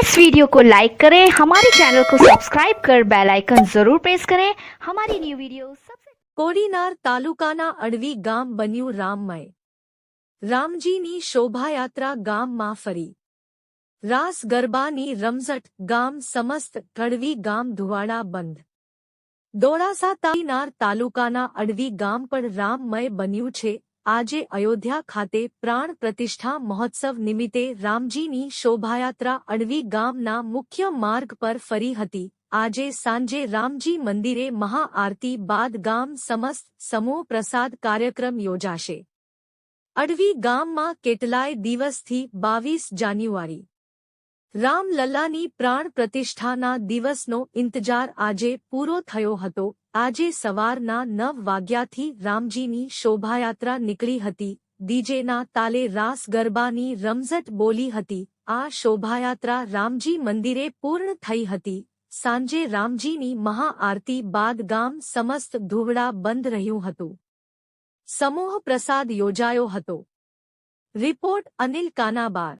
इस वीडियो को लाइक करें हमारे चैनल को सब्सक्राइब कर बेल आइकन जरूर प्रेस करें हमारी न्यू वीडियो सबसे કોડીનાર તાલુકાના અડવી ગામ બન્યું રામમય રામજીની શોભાયાત્રા ગામમાં ફરી રાસ ગરબાની રમઝટ ગામ સમસ્ત કડવી ગામ ધુવાડા બંધ દોડાસા તાલીનાર તાલુકાના અડવી ગામ પણ રામમય બન્યું છે આજે અયોધ્યા ખાતે પ્રાણ પ્રતિષ્ઠા મહોત્સવ નિમિત્તે રામજીની શોભાયાત્રા અડવી ગામના મુખ્ય માર્ગ પર ફરી હતી. આજે સાંજે રામજી મંદિરે મહાઆરતી બાદ ગામ સમસ્ત સમૂહ પ્રસાદ કાર્યક્રમ યોજાશે. અડવી ગામમાં કેટલાય દિવસથી બાવીસ જાન્યુઆરી. રામલલ્લાની પ્રાણ પ્રતિષ્ઠાના દિવસનો ઇંતજાર આજે પૂરો થયો હતો. આજે સવારના નવ વાગ્યાથી રામજીની શોભાયાત્રા નીકળી હતી. ડીજેના તાલે રાસ ગરબાની રમઝટ બોલી હતી. આ શોભાયાત્રા રામજી મંદિરે પૂર્ણ થઈ હતી. સાંજે રામજીની મહાઆરતી બાદ ગામ સમસ્ત ધૂવડા બંધ રહ્યું હતું. સમૂહ પ્રસાદ યોજાયો હતો. રિપોર્ટ અનિલ કાનાબાર.